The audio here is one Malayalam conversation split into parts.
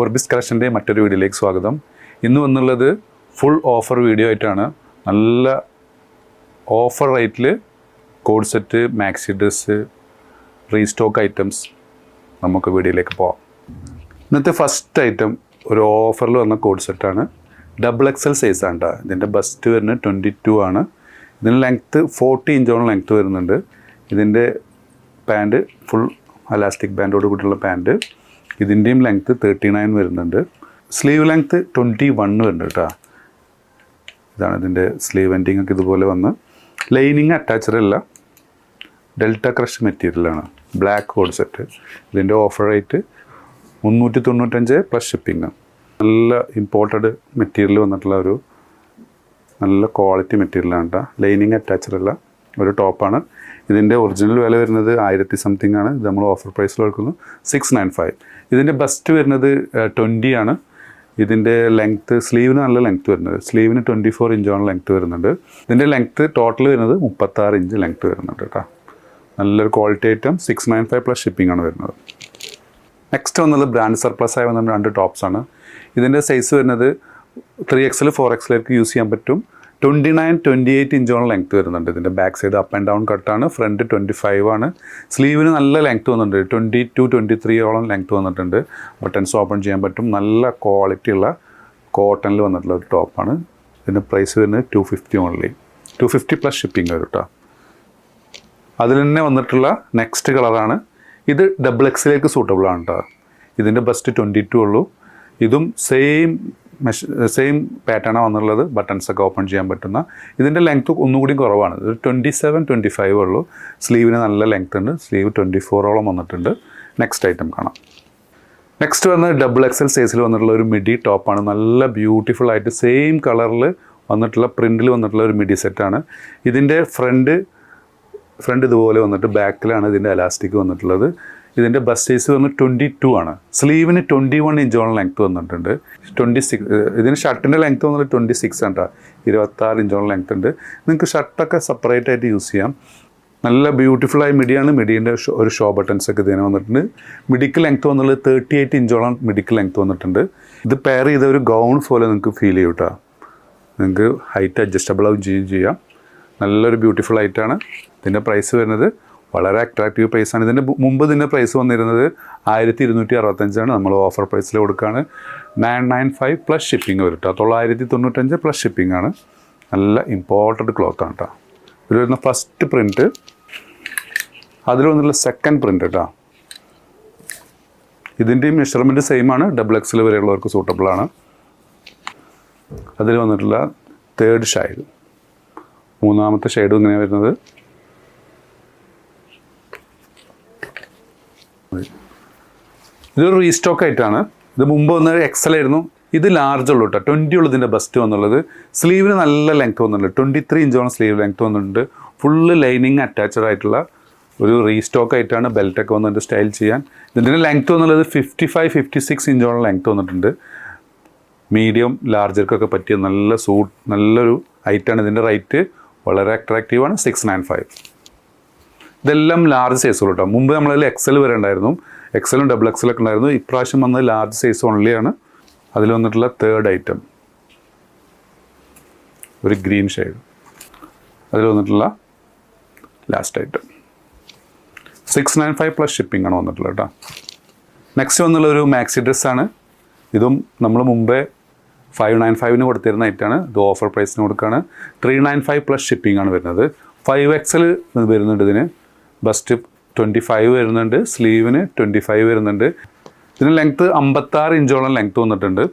ഓർബിസ് കളക്ഷന്റെ മറ്റൊരു വീഡിയോയിലേക്ക് സ്വാഗതം. ഇന്ന് വന്നുള്ളത് ഫുൾ ഓഫർ വീഡിയോ ആയിട്ടാണ്. നല്ല ഓഫർ റേറ്റിൽ coord set maxi dress restock items നമുക്ക് വീഡിയോയിലേക്ക് പോവാം. ഇന്നത്തെ ഫസ്റ്റ് ഐറ്റം ഒരു ഓഫറിൽ വന്ന കോഡ് സെറ്റാണ് ഡബിൾ എക്സൽ സൈസ് ആണ് കേട്ടോ ഇതിന്റെ ബസ്റ്റ് വരുന്നത് ട്വന്റി ടു ആണ്. ഇതിന് ലെങ്ത്ത് ഫോർട്ടി ഇഞ്ചോളം ലെങ്ത്ത് വരുന്നുണ്ട്. ഇതിന്റെ പാന്റ് ഫുൾ അലാസ്റ്റിക് ബാൻഡോട് കൂടിയുള്ള പാന്റ് ഇതിന്റെയും ലെങ്ത്ത് തേർട്ടി നയൻ വരുന്നുണ്ട്. സ്ലീവ് ലെങ്ത്ത് ട്വന്റി വൺ വരുന്നുണ്ട് കേട്ടോ ഇതാണ് ഇതിന്റെ സ്ലീവ് എൻഡിങ് ഒക്കെ ഇതുപോലെ വന്ന്. ലൈനിങ് അറ്റാച്ചഡ് അല്ല. ഡെൽറ്റ ക്രഷ് മെറ്റീരിയലാണ് ബ്ലാക്ക് ഹോൾ സെറ്റ് ഇതിന്റെ ഓഫർ റേറ്റ് മുന്നൂറ്റി തൊണ്ണൂറ്റഞ്ച് പ്ലസ് ഷിപ്പിംഗ് നല്ല ഇമ്പോർട്ടഡ് മെറ്റീരിയൽ വന്നിട്ടുള്ള ഒരു നല്ല ക്വാളിറ്റി മെറ്റീരിയലാണ് കേട്ടോ ലൈനിങ് അറ്റാച്ചഡ് അല്ല. ഒരു ടോപ്പാണ്. ഇതിന്റെ ഒറിജിനൽ വില വരുന്നത് ആയിരത്തി സംതിങ് ആണ്. ഇത് നമ്മൾ ഓഫർ പ്രൈസിൽ കൊടുക്കുന്നു. സിക്സ് നയൻ ഫൈവ് ഇതിന്റെ ബെസ്റ്റ് വരുന്നത് ട്വന്റി ആണ്. ഇതിന്റെ ലെങ്ത്ത് സ്ലീവിന് നല്ല ലെങ്ത്ത് വരുന്നത്. സ്ലീവിന് ട്വന്റി ഫോർ ഇഞ്ചാണ് ലെങ്ത്ത് വരുന്നുണ്ട് ഇതിന്റെ ലെങ്ത്ത് ടോട്ടൽ വരുന്നത് മുപ്പത്താറ് ഇഞ്ച് ലെങ്ത്ത് വരുന്നുണ്ട് കേട്ടോ നല്ലൊരു quality item six nine five plus shipping ആണ് വരുന്നത്. നെക്സ്റ്റ് വന്നത് ബ്രാൻഡ് സർപ്ലസ് ആയി വന്ന രണ്ട് ടോപ്സ് ആണ്. ഇതിന്റെ സൈസ് വരുന്നത് ത്രീ എക്സിൽ ഫോർ എക്സിലേക്ക് യൂസ് ചെയ്യാൻ പറ്റും. ട്വന്റി നയൻ ട്വന്റി എയ്റ്റ് ഇഞ്ചോളം ലെങ്ത്ത് വരുന്നുണ്ട്. ഇതിന്റെ back side up and down കട്ടാണ് front twenty five ആണ്. സ്ലീവിന് നല്ല ലെങ്ത് വന്നിട്ടുണ്ട്. ട്വന്റി ടു ട്വന്റി ത്രീയോളം ലെങ്ത്ത് വന്നിട്ടുണ്ട്. ബട്ടൺസ് ഓപ്പൺ ചെയ്യാൻ പറ്റും. നല്ല ക്വാളിറ്റി ഉള്ള കോട്ടണിൽ വന്നിട്ടുള്ള ഒരു ടോപ്പാണ് ഇതിന്റെ പ്രൈസ് വരുന്നത് two fifty only two fifty plus shipping വരും കേട്ടോ അതിൽ തന്നെ വന്നിട്ടുള്ള നെക്സ്റ്റ് കളറാണ് ഇത് ഡബിൾ എക്സിലേക്ക് സൂട്ടബിൾ ആണ് കേട്ടോ ഇതിന്റെ ബസ്റ്റ് ട്വന്റി ടു ഉള്ളൂ. ഇതും സെയിം മെഷ് സെയിം പാറ്റേണാണ് വന്നുള്ളത് ബട്ടൺസൊക്കെ ഓപ്പൺ ചെയ്യാൻ പറ്റുന്ന. ഇതിന്റെ ലെങ്ത്ത് ഒന്നുകൂടി കുറവാണ്. ഇത് ട്വന്റി സെവൻ ട്വന്റി ഫൈവ് ഉള്ളൂ. സ്ലീവിന് നല്ല ലെങ്ത് ഉണ്ട്. സ്ലീവ് ട്വന്റി ഫോറോളം വന്നിട്ടുണ്ട്. നെക്സ്റ്റ് ഐറ്റം കാണാം. നെക്സ്റ്റ് വരുന്നത് ഡബിൾ എക്സൽ സൈസിൽ വന്നിട്ടുള്ള ഒരു മിഡി ടോപ്പാണ് നല്ല ബ്യൂട്ടിഫുൾ ആയിട്ട് സെയിം കളറിൽ വന്നിട്ടുള്ള പ്രിന്റിൽ വന്നിട്ടുള്ള ഒരു മിഡി സെറ്റാണ് ഇതിന്റെ ഫ്രണ്ട് ഫ്രണ്ട് ഇതുപോലെ വന്നിട്ട് ബാക്കിലാണ് ഇതിന്റെ അലാസ്റ്റിക് വന്നിട്ടുള്ളത്. ഇതിന്റെ ബസ് സൈസ് വന്ന് ട്വന്റി ടു ആണ്. സ്ലീവിന് ട്വന്റി വൺ ഇഞ്ചോളം ലെങ്ത്ത് വന്നിട്ടുണ്ട്. ട്വന്റി സിക്സ് ഇതിന് ഷർട്ടിന്റെ ലെങ്ത് വന്നിട്ട് ട്വന്റി സിക്സ് ആണ് കേട്ടോ ഇരുപത്താറ് ഇഞ്ചോളം ലെങ്ത് ഉണ്ട്. നിങ്ങൾക്ക് ഷർട്ടൊക്കെ സെപ്പറേറ്റ് ആയിട്ട് യൂസ് ചെയ്യാം. നല്ല ബ്യൂട്ടിഫുൾ ആയ മിഡിയാണ് മിഡീന്റെ ഒരു ഷോ ബട്ടൺസ് ഒക്കെ ഇതിന് വന്നിട്ടുണ്ട്. മിഡിക്ക് ലെങ്ത്ത് വന്നുള്ളത് തേർട്ടി എയ്റ്റ് ഇഞ്ചോളം മിഡിക്ക് ലെങ്ത്ത് വന്നിട്ടുണ്ട്. ഇത് പെയർ ചെയ്ത ഒരു ഗൗൺ പോലെ നിങ്ങൾക്ക് ഫീൽ ചെയ്യൂട്ടോ. നിങ്ങൾക്ക് ഹൈറ്റ് അഡ്ജസ്റ്റബിൾ ആവും ചെയ്യുകയും ചെയ്യാം. നല്ലൊരു ബ്യൂട്ടിഫുൾ ആയിട്ടാണ് ഇതിന്റെ പ്രൈസ് വരുന്നത്. വളരെ അട്രാക്റ്റീവ് പ്രൈസാണ് ഇതിന്റെ മുമ്പ് ഇതിന്റെ പ്രൈസ് വന്നിരുന്നത് ആയിരത്തി ഇരുന്നൂറ്റി അറുപത്തഞ്ചാണ് നമ്മൾ ഓഫർ പ്രൈസിൽ കൊടുക്കുകയാണ് nine nine five plus shipping വരും കേട്ടോ തൊള്ളായിരത്തി തൊണ്ണൂറ്റഞ്ച് പ്ലസ് ഷിപ്പിംഗ് ആണ്. നല്ല ഇമ്പോർട്ടന്റ് ക്ലോത്ത് ആണ് കേട്ടോ ഇതിൽ വരുന്ന ഫസ്റ്റ് പ്രിന്റ് അതിൽ വന്നുള്ള സെക്കൻഡ് പ്രിന്റ് കേട്ടോ ഇതിന്റെയും മെഷർമെന്റ് സെയിം ആണ്. ഡബിൾ എക്സിൽ വരെയുള്ളവർക്ക് സൂട്ടബിൾ ആണ്. അതിൽ വന്നിട്ടുള്ള തേർഡ് ഷെയ്ഡ് മൂന്നാമത്തെ ഷെയ്ഡും ഇങ്ങനെയാണ് വരുന്നത്. ഇതൊരു റീസ്റ്റോക്ക് ആയിട്ടാണ്. ഇത് മുമ്പ് വന്ന എക്സൽ ആയിരുന്നു. ഇത് ലാർജ് ഉള്ളൂ കേട്ടോ ട്വന്റി ഉള്ളൂ ഇതിന്റെ ബസ്റ്റ് വന്നുള്ളത്. സ്ലീവിന് നല്ല ലെങ്ത് വന്നിട്ടുണ്ട്. ട്വന്റി ത്രീ ഇഞ്ചോളം സ്ലീവ് ലെങ്ത് വന്നിട്ടുണ്ട്. ഫുള്ള് ലൈനിങ് അറ്റാച്ച്ഡ് ആയിട്ടുള്ള ഒരു റീസ്റ്റോക്ക് ആയിട്ടാണ് ബെൽറ്റൊക്കെ വന്നിട്ട് സ്റ്റൈൽ ചെയ്യാൻ. ഇതിന്റെ ലെങ്ത് വന്നുള്ളത് ഫിഫ്റ്റി ഫൈവ് ഫിഫ്റ്റി സിക്സ് ഇഞ്ചോളം ലെങ്ത് വന്നിട്ടുണ്ട് മീഡിയം ലാർജർക്കൊക്കെ പറ്റിയ നല്ല സൂട്ട് നല്ലൊരു ഹൈറ്റാണ് ഇതിന്റെ റേറ്റ് വളരെ അട്രാക്റ്റീവാണ് സിക്സ് നയൻ ഫൈവ് ഇതെല്ലാം ലാർജ് സൈസുകൾ കേട്ടോ മുമ്പ് നമ്മളതിൽ എക്സൽ വരെ ഉണ്ടായിരുന്നു. എക്സലും ഡബിൾ എക്സലൊക്കെ ഉണ്ടായിരുന്നു. ഇപ്രാവശ്യം വന്നത് ലാർജ് സൈസ് ഓൺലിയാണ് അതിൽ വന്നിട്ടുള്ള തേർഡ് ഐറ്റം ഒരു ഗ്രീൻ ഷെയ്ഡ് അതിൽ വന്നിട്ടുള്ള last item six nine five plus shipping ആണ് വന്നിട്ടുള്ളത് കേട്ടോ നെക്സ്റ്റ് വന്നുള്ള ഒരു മാക്സി ഡ്രസ്സാണ് ഇതും നമ്മൾ മുമ്പേ ഫൈവ് നയൻ ഫൈവിന് കൊടുത്തിരുന്ന ഐറ്റാണ് ഇത് ഓഫർ പ്രൈസിന് കൊടുക്കുകയാണ് three nine five plus shipping ആണ് വരുന്നത്. ഫൈവ് എക്സൽ വരുന്നുണ്ട് ഇതിന്. ബസ്റ്റ് ട്വന്റി ഫൈവ് വരുന്നുണ്ട്. സ്ലീവിന് ട്വന്റി ഫൈവ് വരുന്നുണ്ട്. ഇതിന് ലെങ്ത്ത് അമ്പത്താറ് ഇഞ്ചോളം ലെങ്ത്ത് വന്നിട്ടുണ്ട്.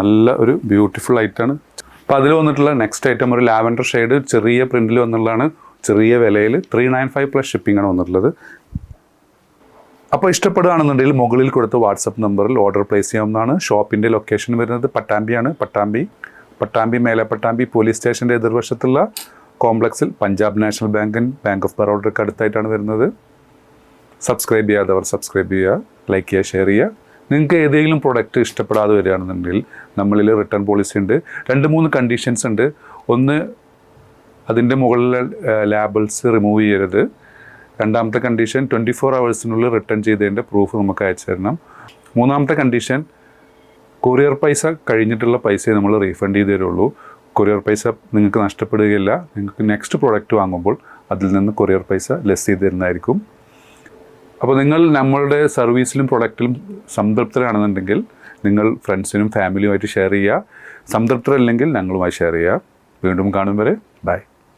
നല്ല ഒരു ബ്യൂട്ടിഫുൾ ഐറ്റാണ് അപ്പോൾ അതിൽ വന്നിട്ടുള്ള നെക്സ്റ്റ് ഐറ്റം ഒരു ലാവൻഡർ ഷെയ്ഡ് ചെറിയ പ്രിന്റിൽ വന്നുള്ളതാണ്. ചെറിയ വിലയിൽ three nine five plus shipping ആണ് വന്നിട്ടുള്ളത്. അപ്പോൾ ഇഷ്ടപ്പെടുകയാണെന്നുണ്ടെങ്കിൽ മുകളിൽ കൊടുത്ത വാട്സപ്പ് നമ്പറിൽ ഓർഡർ പ്ലേസ് ചെയ്യാവുന്നതാണ്. ഷോപ്പിന്റെ ലൊക്കേഷൻ വരുന്നത് പട്ടാമ്പിയാണ്. പട്ടാമ്പി പട്ടാമ്പി മേലെ പട്ടാമ്പി പോലീസ് സ്റ്റേഷന്റെ എതിർവശത്തുള്ള കോംപ്ലക്സിൽ പഞ്ചാബ് നാഷണൽ ബാങ്കിൻ ബാങ്ക് ഓഫ് ബറോഡയ്ക്ക് അടുത്തായിട്ടാണ് വരുന്നത്. സബ്സ്ക്രൈബ് ചെയ്യാത്തവർ സബ്സ്ക്രൈബ് ചെയ്യുക ലൈക്ക് ചെയ്യുക ഷെയർ ചെയ്യുക. നിങ്ങൾക്ക് ഏതെങ്കിലും പ്രൊഡക്റ്റ് ഇഷ്ടപ്പെടാതെ വരികയാണെന്നുണ്ടെങ്കിൽ നമ്മളിൽ റിട്ടേൺ പോളിസി ഉണ്ട്. രണ്ട് മൂന്ന് കണ്ടീഷൻസ് ഉണ്ട്. ഒന്ന് അതിന്റെ മുകളിലെ ലാബിൾസ് റിമൂവ് ചെയ്യരുത്. രണ്ടാമത്തെ കണ്ടീഷൻ ട്വന്റി ഫോർ അവേഴ്സിനുള്ളിൽ റിട്ടേൺ ചെയ്തതിന്റെ പ്രൂഫ് നമുക്ക് അയച്ചു തരണം. മൂന്നാമത്തെ കണ്ടീഷൻ കൊറിയർ പൈസ കഴിഞ്ഞിട്ടുള്ള പൈസയെ നമ്മൾ റീഫണ്ട് ചെയ്ത് തരുള്ളൂ കൊറിയർ പൈസ നിങ്ങൾക്ക് നഷ്ടപ്പെടുകയില്ല. നിങ്ങൾക്ക് നെക്സ്റ്റ് പ്രോഡക്റ്റ് വാങ്ങുമ്പോൾ അതിൽ നിന്ന് കൊറിയർ പൈസ ലെസ് ചെയ്ത് തരുന്നതായിരിക്കും. അപ്പോൾ നിങ്ങൾ നമ്മളുടെ സർവീസിലും പ്രൊഡക്റ്റിലും സംതൃപ്തരാണെന്നുണ്ടെങ്കിൽ നിങ്ങൾ ഫ്രണ്ട്സിനും ഫാമിലിയുമായിട്ട് ഷെയർ ചെയ്യുക. സംതൃപ്തരല്ലെങ്കിൽ ഞങ്ങളുമായി ഷെയർ ചെയ്യുക. വീണ്ടും കാണും വരെ. ബൈ